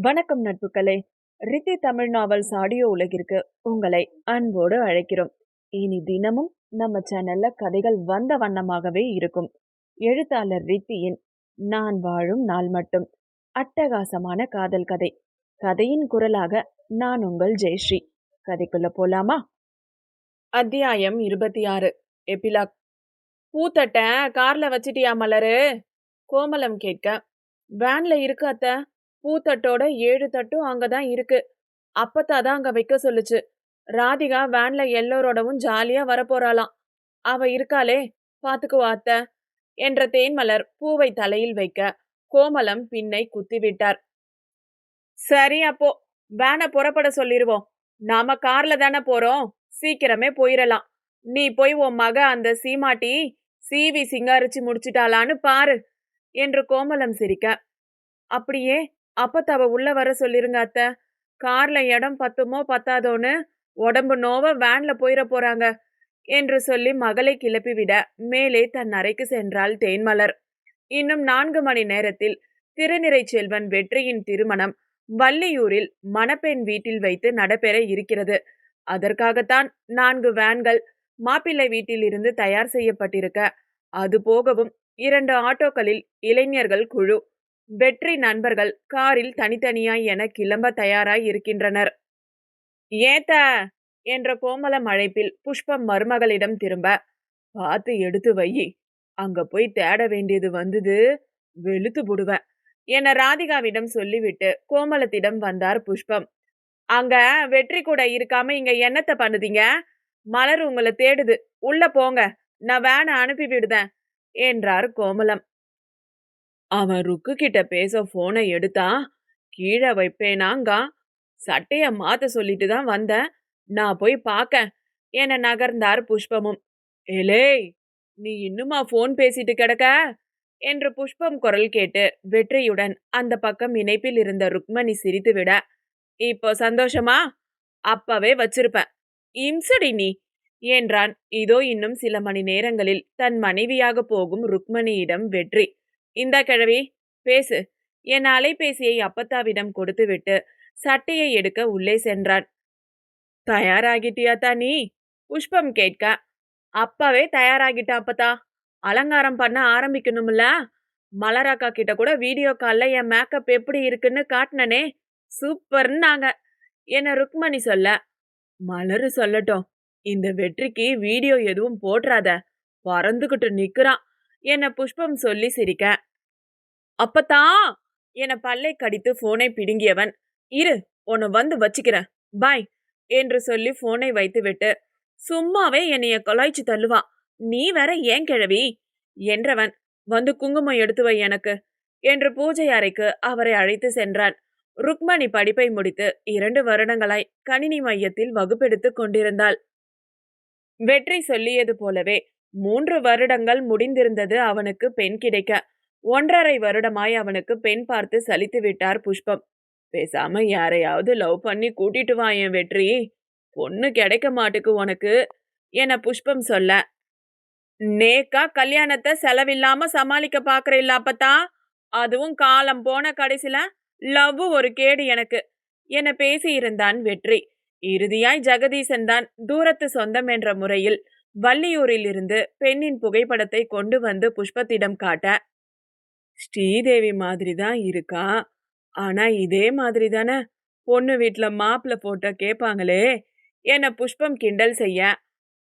வணக்கம் நட்புக்களே. Rithi Tamil novels audio உலகிற்கு உங்களை அன்போடு அழைக்கிறோம். இனி தினமும் நம்ம சேனல்ல கதைகள் வந்த வண்ணமாகவே இருக்கும். எழுத்தாளர் ரித்தியின் நான் வாழும் நாள் மட்டும். அட்டகாசமான காதல் கதை. கதையின் குரலாக நான் உங்கள் ஜெயஸ்ரீ. கதைக்குள்ள போலாமா? அத்தியாயம் இருபத்தி ஆறு எபிலாக். பூத்தட்ட கார்ல வச்சிட்டியா மலரு? கோமலம் கேட்க. வேன்ல இருக்கு அத்தை. பூத்தட்டோட ஏழு தட்டும் அங்கதான் இருக்கு. அப்பத்தா தான் அங்க வைக்க சொல்லுச்சு. ராதிகா வேன்ல எல்லோரோடவும் ஜாலியா வரப்போறாளாம். அவ இருக்காளே பாத்துக்குவா அத்த என்ற தேன்மலர் பூவை தலையில் வைக்க கோமலம் பின்னை குத்திவிட்டார். சரி அப்போ வேனை புறப்பட சொல்லிருவோம். நாம கார்ல தானே போறோம். சீக்கிரமே போயிடலாம் நீ போய் உன் மக அந்த சீமாட்டி சீவி சிங்காரிச்சு முடிச்சிட்டாளான்னு பாரு என்று கோமலம் சிரிக்க. அப்படியே அப்பத்தாவ உள்ள வர சொல்லிருங்க அத்தை. கார்ல இடம் பத்துமோ பத்தாதோன்னு உடம்பு நோவ வேன்ல போயிட போறாங்க என்று சொல்லி மகளை கிளப்பிவிட மேலே தன் அறைக்கு சென்றாள் தேன்மலர். இன்னும் நான்கு மணி நேரத்தில் திருநிறை செல்வன் வெற்றியின் திருமணம் வள்ளியூரில் மணப்பெண் வீட்டில் வைத்து நடைபெற இருக்கிறது. அதற்காகத்தான் நான்கு வேன்கள் மாப்பிள்ளை வீட்டில் இருந்து தயார் செய்யப்பட்டிருக்க. அது போகவும் இரண்டு ஆட்டோக்களில் இளைஞர்கள் குழு வெற்றி நண்பர்கள் காரில் தனித்தனியாய் என கிளம்ப தயாராய் இருக்கின்றனர். ஏத்த! என்ற கோமல அழைப்பில் புஷ்பம் மருமகளிடம் திரும்ப பார்த்து எடுத்து வை. அங்க போய் தேட வேண்டியது வந்தது. வெளுத்து போடுவேன் என ராதிகாவிடம் சொல்லிவிட்டு கோமலத்திடம் வந்தார் புஷ்பம். அங்க வெற்றி கூட இருக்காம இங்க என்னத்த பண்ணுதீங்க? மலர் உங்களை தேடுது. உள்ள போங்க. நான் வேனை அனுப்பி விடுதேன் என்றார் கோமலம். அவன் ருக்கு கிட்ட பேச போனை எடுத்தான் கீழே வைப்பேனாங்க. சட்டைய மாத்த சொல்லிட்டு தான் வந்தேன். நான் போய் பார்க்க என நகர்ந்தார் புஷ்பமும். ஏலேய் நீ இன்னுமா போன் பேசிட்டு கிடக்க? என்று புஷ்பம் குரல் கேட்டு வெற்றியுடன் அந்த பக்கம் இணைப்பில் இருந்த ருக்மணி சிரித்து விட இப்போ சந்தோஷமா? அப்பவே வச்சிருப்பேன். இம்சடி நீ? என்றான். இதோ இன்னும் சில மணி நேரங்களில் தன் மனைவியாக போகும் ருக்மணியிடம் வெற்றி. இந்தா கிழவி பேசு. என் அலைபேசியை அப்பத்தாவிடம் கொடுத்துவிட்டு சட்டையை எடுக்க உள்ளே சென்றான். தயாராகிட்டியா நீ? புஷ்பம் கேட்க. அப்பவே தயாராகிட்ட அப்பத்தா? அலங்காரம் பண்ண ஆரம்பிக்கணும்ல? மலராக்கா கிட்ட கூட வீடியோ காலில் என் மேக்கப் எப்படி இருக்குன்னு காட்டினனே. சூப்பர்னாங்க என்ன ருக்மணி சொல்ல. மலரு சொல்லட்டும். இந்த வெற்றிக்கு வீடியோ எதுவும் போடுறாத. பறந்துகிட்டு நிற்கிறான் என்னை புஷ்பம் சொல்லி சிரிக்க. அப்பத்தா என பல்லை கடித்து போனை பிடுங்கியவன். இரு உன்னை வந்து வச்சுக்கிறேன். பாய் என்று சொல்லி போனை வைத்துவிட்டு சும்மாவே என்னைய கொலாய்ச்சி தள்ளுவா. நீ வேற ஏன் கிழவி? என்றவன் வந்து குங்குமம் எடுத்து வை எனக்கு என்று பூஜை அறைக்கு அவரை அழைத்து சென்றான். ருக்மணி படிப்பை முடித்து இரண்டு வருடங்களாய் கணினி மையத்தில் வகுப்பெடுத்து கொண்டிருந்தாள். வெற்றி சொல்லியது போலவே மூன்று வருடங்கள் முடிந்திருந்தது அவனுக்கு பெண் கிடைக்க. ஒன்றரை வருடமாய் அவனுக்கு பெண் பார்த்து சலித்து விட்டார் புஷ்பம். பேசாம யாரையாவது லவ் பண்ணி கூட்டிட்டு வா என் வெற்றி. பொண்ணு கிடைக்க மாட்டுக்கு உனக்கு என புஷ்பம் சொல்ல. நேக்கா கல்யாணத்தை செலவில்லாம சமாளிக்க பாக்குற அப்பத்தா. அதுவும் காலம் போன கடைசில லவ் ஒரு கேடு எனக்கு என பேசியிருந்தான் வெற்றி. இறுதியாய் ஜெகதீசன் தான் தூரத்து சொந்தம் என்ற முறையில் வள்ளியூரில் இருந்து பெண்ணின் புகைப்படத்தை கொண்டு வந்து புஷ்பத்திடம் காட்ட ஸ்ரீதேவி மாதிரி தான் இருக்கா? ஆனா இதே மாதிரி தானே? பொண்ணு வீட்டில் மாப்பிள்ள போட்டோ கேட்பாங்களே என்னை புஷ்பம் கிண்டல் செய்ய?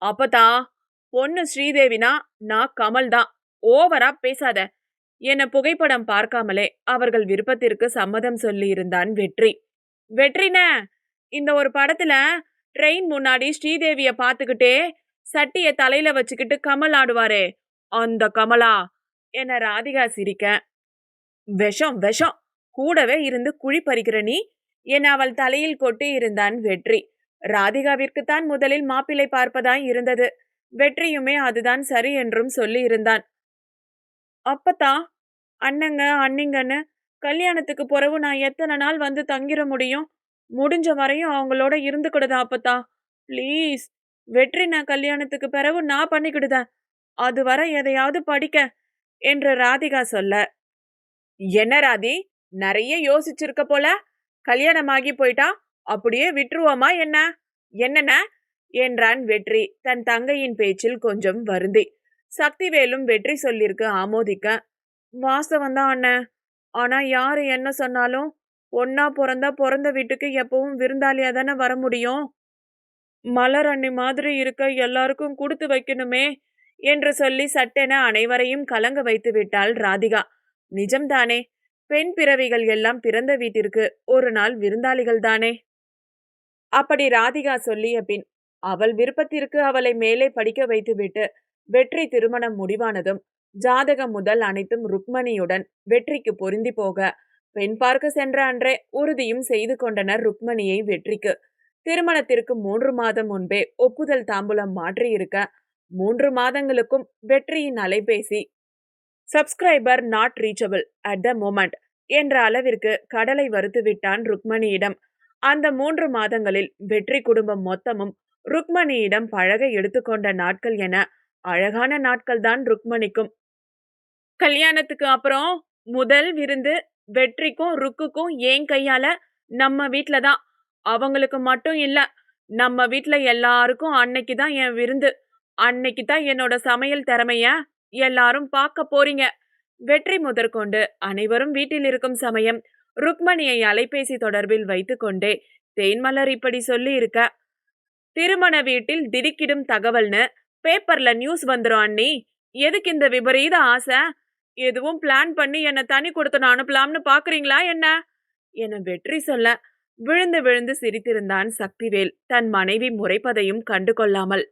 அப்பதா பொண்ணு ஸ்ரீதேவினா நான் கமல் தான். ஓவரா பேசாத. என்னை புகைப்படம் பார்க்காமலே அவர்கள் விருப்பத்திற்கு சம்மதம் சொல்லியிருந்தான் வெற்றி. வெற்றின இந்த ஒரு படத்துல ட்ரெயின் முன்னாடி ஸ்ரீதேவிய பார்த்துக்கிட்டே சட்டிய தலையில வச்சுக்கிட்டு கமல் ஆடுவாரே. அந்த கமலா என ராதிகா சிரிக்க. விஷம் விஷம். கூடவே இருந்து குழி பறிக்கிற நீ. என அவள் தலையில் கொட்டி இருந்தான் வெற்றி. ராதிகாவிற்குத்தான் முதலில் மாப்பிள்ளை பார்ப்பதாய் இருந்தது. வெற்றியுமே அதுதான் சரி என்றும் சொல்லி இருந்தான். அப்பத்தா அண்ணங்க அண்ணிங்கன்னு கல்யாணத்துக்கு பிறகு நான் எத்தனை நாள் வந்து தங்கிட முடியும்? முடிஞ்ச வரையும் அவங்களோட இருந்துக்கிடுதா அப்பத்தா? ப்ளீஸ். வெற்றி நான் கல்யாணத்துக்கு பிறகு நான் பண்ணிக்கிடுதேன். அது வர எதையாவது படிக்க. என்று ராதிகா சொல்ல என்ன ராதி நிறைய யோசிச்சிருக்க போல? கல்யாணமாகி போயிட்டா? அப்படியே விட்டுருவோமா என்ன? என்னென்ன? என்றான் வெற்றி தன் தங்கையின் பேச்சில் கொஞ்சம் வருந்தி. சக்திவேலும் வெற்றி சொல்லிருக்கு ஆமோதிக்க வாஸ்தவம் தான் அண்ணன் ஆனா யாரு என்ன சொன்னாலும் ஒன்னா பிறந்தா பிறந்த வீட்டுக்கு எப்பவும் விருந்தாளியா தானே வர முடியும்? மலர் அண்ணி மாதிரி இருக்க எல்லாருக்கும் கொடுத்து வைக்கணுமே. என்று சொல்லி சட்டென அனைவரையும் கலங்க வைத்து விட்டாள் ராதிகா. நிஜம்தானே பெண் பிறவிகள் எல்லாம் பிறந்த வீட்டிற்கு ஒரு நாள் விருந்தாளிகள் தானே? அப்படி ராதிகா சொல்லிய பின் அவள் விருப்பத்திற்கு அவளை மேலே படிக்க வைத்துவிட்டு வெற்றி திருமணம் முடிவானதும் ஜாதகம் முதல் அனைத்தும் ருக்மணியுடன் வெற்றிக்கு பொருந்தி போக பெண் பார்க்க சென்ற அன்றே உறுதியும் செய்து கொண்டனர் ருக்மணியை வெற்றிக்கு. திருமணத்திற்கு மூன்று மாதம் முன்பே ஒப்புதல் தாம்பூலம் மாற்றியிருக்க மூன்று மாதங்களுக்கும் வெற்றியின் அலைபேசி. Subscriber not reachable at the moment என்ற அளவிற்கு கடலை வறுத்து விட்டான் ருக்மணியிடம். அந்த மூன்று மாதங்களில் வெற்றி குடும்பம் மொத்தமும் ருக்மணியிடம் பழக எடுத்துக்கொண்ட நாட்கள் என அழகான நாட்கள் தான் ருக்மணிக்கும். கல்யாணத்துக்கு அப்புறம் முதல் விருந்து வெற்றிக்கும் ருக்குக்கும் ஏன் கையால நம்ம வீட்டில தான்? அவங்களுக்கு மட்டும் இல்ல நம்ம வீட்டில் எல்லாருக்கும் அன்னைக்கு தான் என் விருந்து. அன்னைக்கு தான் என்னோட சமையல் திறமைய எல்லாரும் பார்க்க போறீங்க. வெற்றி முதற்கொண்டு அனைவரும் வீட்டில் இருக்கும் சமயம் ருக்மணியை அலைபேசி தொடர்பில் வைத்துக்கொண்டே தேன்மலர் இப்படி சொல்லி இருக்க திருமண வீட்டில் திடுக்கிடும் தகவல்னு பேப்பர்ல நியூஸ் வந்துடும் அண்ணி. எதுக்கு இந்த விபரீத ஆசை? எதுவும் பிளான் பண்ணி என்னை தனி கொடுத்து அனுப்பலாம்னு பாக்குறீங்களா என்ன? என வெற்றி சொல்ல விழுந்து விழுந்து சிரித்திருந்தான் சக்திவேல். தன் மனைவி முறைப்பதையும் கண்டு கொள்ளாமல்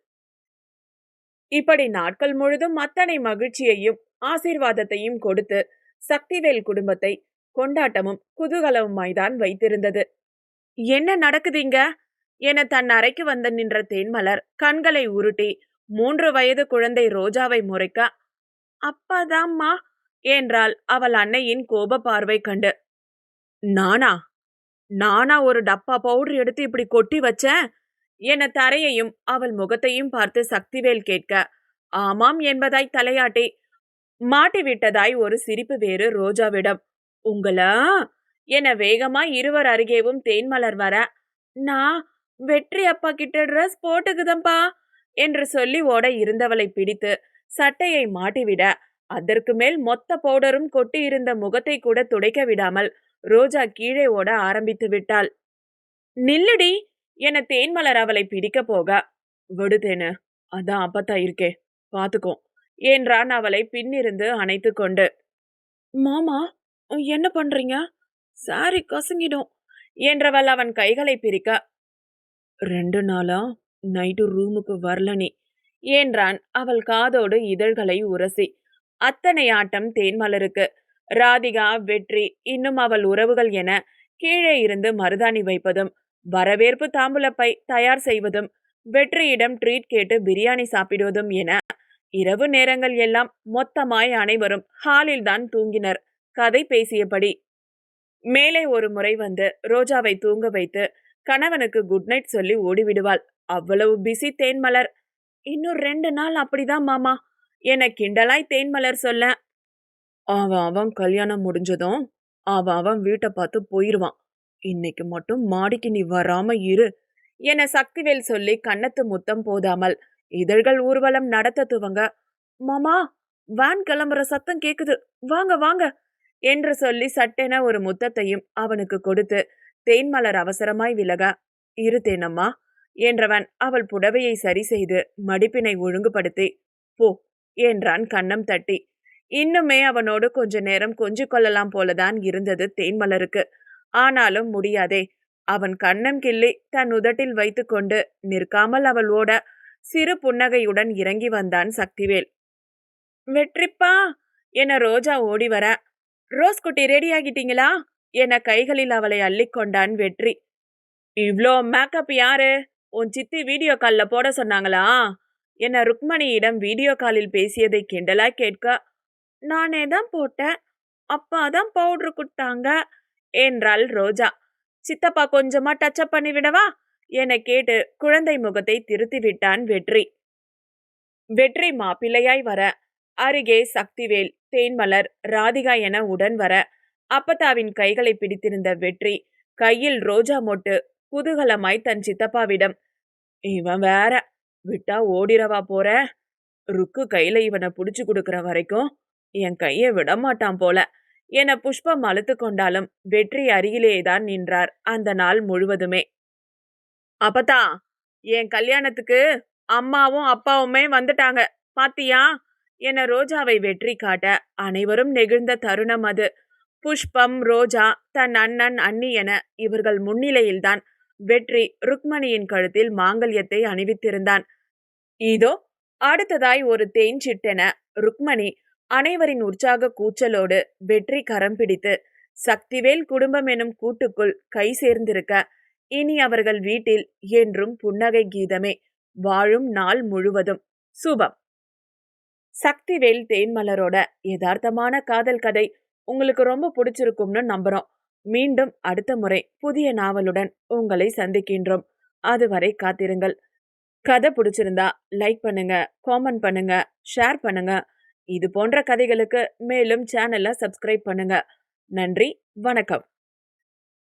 இப்படி நாட்கள் முழுதும் அத்தனை மகிழ்ச்சியையும் ஆசீர்வாதத்தையும் கொடுத்து சக்திவேல் குடும்பத்தை கொண்டாட்டமும் குதூகலவுமாய்தான் வைத்திருந்தது. என்ன நடக்குதுங்க என தன் அறைக்கு வந்து நின்ற தேன்மலர் கண்களை உருட்டி மூன்று வயது குழந்தை ரோஜாவை முறைக்க. அப்பாதாம்மா என்றாள் அவள் அன்னையின் கோப பார்வை கண்டு. நானா? நானா ஒரு டப்பா பவுடர் எடுத்து இப்படி கொட்டி வச்சேன்? என தரையையும் அவள் முகத்தையும் பார்த்து சக்திவேல் கேட்க ஆமாம் என்பதாய் தலையாட்டி மாட்டிவிட்டதாய் ஒரு சிரிப்பு வேறு ரோஜாவிடம். உங்களா? என வேகமாய் இருவர் அருகேவும் தேன்மலர் வர நான் வெற்றி அப்பா கிட்ட ட்ரெஸ் போட்டுக்குதம்பா என்று சொல்லி ஓட இருந்தவளை பிடித்து சட்டையை மாட்டிவிட அதற்கு மேல் மொத்த பவுடரும் கொட்டி இருந்த முகத்தை கூட துடைக்க விடாமல் ரோஜா கீழே ஓட ஆரம்பித்து விட்டாள். நில்லுடி என தேன்மலர் அவளை பிடிக்க போக? விடுதேனு அதான் அப்பத்தா இருக்கே பாத்துக்கோ என்றான் அவளை பின்னிருந்து அணைத்து கொண்டு. மாமா என்ன பண்றீங்க? சாரி கசங்கிடும் என்றவள் அவன் கைகளை பிரிக்க. ரெண்டு நாளா நைட்டு ரூமுக்கு வரல நீ என்றான் அவள் காதோடு இதழ்களை உரசி. அத்தனை ஆட்டம் தேன்மலருக்கு ராதிகா வெற்றி இன்னும் அவள் உறவுகள் என கீழே இருந்து மருதாணி வைப்பதும் வரவேற்பு தாம்பூலப்பை தயார் செய்வதும் வெற்றியிடம் ட்ரீட் கேட்டு பிரியாணி சாப்பிடுவதும் என இரவு நேரங்கள் எல்லாம் மொத்தமாய் அனைவரும் ஹாலில் தான் தூங்கினர். கதை பேசியபடி மேலே ஒரு முறை வந்து ரோஜாவை தூங்க வைத்து கணவனுக்கு குட் நைட் சொல்லி ஓடிவிடுவாள். அவ்வளவு பிஸி தேன்மலர் இன்னும் ரெண்டு நாள் அப்படிதான் மாமா. என கிண்டலாய் தேன்மலர் சொல்ல? அவன் அவன் கல்யாணம் முடிஞ்சதும் அவன் அவன் வீட்டை பார்த்து போயிடுவான் இன்னைக்கு மட்டும் மாடிக்கு நீ வராம இரு என சக்திவேல் சொல்லி கன்னத்து முத்தம் போதாமல் இதழ்கள் ஊர்வலம் நடத்த துவங்க மாமா வேன் கிளம்புற சத்தம் கேக்குது. வாங்க வாங்க என்று சொல்லி சட்டென ஒரு முத்தத்தையும் அவனுக்கு கொடுத்து தேன்மலர் அவசரமாய் விலக இரு தேனம்மா என்றவன் அவள் புடவையை சரி செய்து மடிப்பினை ஒழுங்குபடுத்தி போ என்றான் கண்ணம் தட்டி. இன்னுமே அவனோடு கொஞ்ச நேரம் கொஞ்சு கொள்ளலாம் போலதான் இருந்தது தேன்மலருக்கு ஆனாலும் முடியாதே. அவன் கண்ணம் கிள்ளி தன் உதட்டில் வைத்துக்கொண்டு நிற்காமல் அவள் ஓட சிறு புன்னகையுடன் இறங்கி வந்தான் சக்திவேல். வெற்றிப்பா! என ரோஜா ஓடி வர. ரோஸ் குட்டி ரெடி ஆகிட்டீங்களா? என கைகளில் அவளை அள்ளிக்கொண்டான் வெற்றி. இவ்ளோ மேக்கப் யாரு? உன் சித்தி வீடியோ காலில் போட சொன்னாங்களா? என ருக்மணியிடம் வீடியோ காலில் பேசியதை கிண்டலா கேட்க நானே தான் போட்டேன். அப்பா தான் பவுட்ரு கொடுத்தாங்க. என்றாள் ரோஜா. சித்தப்பா கொஞ்சமா டச்சப் பண்ணி விடவா? என கேட்டு குழந்தை முகத்தை திருத்தி விட்டான் வெற்றி. வெற்றி மாப்பிள்ளையாய் வர அருகே சக்திவேல் தேன்மலர் ராதிகா என உடன் வர அப்பத்தாவின் கைகளை பிடித்திருந்த வெற்றி கையில் ரோஜா மொட்டு குதூகலமாய் தன் சித்தப்பாவிடம் இவன் வேற விட்டா ஓடிரவா போற? ருக்கு கையில இவனை புடிச்சு கொடுக்கற வரைக்கும் என் கையை விட மாட்டான் போல. என புஷ்பம் அழுத்து கொண்டாலும் வெற்றி அருகிலேதான் நின்றார் அந்த நாள் முழுவதுமே. அப்பதா என் கல்யாணத்துக்கு அம்மாவும் அப்பாவுமே வந்துட்டாங்க பாத்தியா? என ரோஜாவை வெற்றி காட்ட அனைவரும் நெகிழ்ந்த தருணம் அது. புஷ்பம் ரோஜா தன் அண்ணன் அண்ணி என இவர்கள் முன்னிலையில்தான் வெற்றி ருக்மணியின் கழுத்தில் மாங்கல்யத்தை அணிவித்திருந்தான். இதோ அடுத்ததாய் ஒரு தேஞ்சிட்டென ருக்மணி அனைவரின் உற்சாக கூச்சலோடு வெற்றி கரம் பிடித்து சக்திவேல் குடும்பம் எனும் கூட்டுக்குள் கை சேர்ந்திருக்க இனி அவர்கள் வீட்டில் என்றும் புன்னகை கீதமே வாழும் நாள் முழுவதும் சுபம். சக்திவேல் தேன்மலரோட யதார்த்தமான காதல் கதை உங்களுக்கு ரொம்ப பிடிச்சிருக்கும்னு நம்புறோம். மீண்டும் அடுத்த முறை புதிய நாவலுடன் உங்களை சந்திக்கின்றோம். அதுவரை காத்திருங்கள். கதை பிடிச்சிருந்தா லைக் பண்ணுங்க காமெண்ட் பண்ணுங்க ஷேர் பண்ணுங்க. இது போன்ற கதைகளுக்கு மேலும் சேனலை சப்ஸ்கிரைப் பண்ணுங்க. நன்றி வணக்கம்.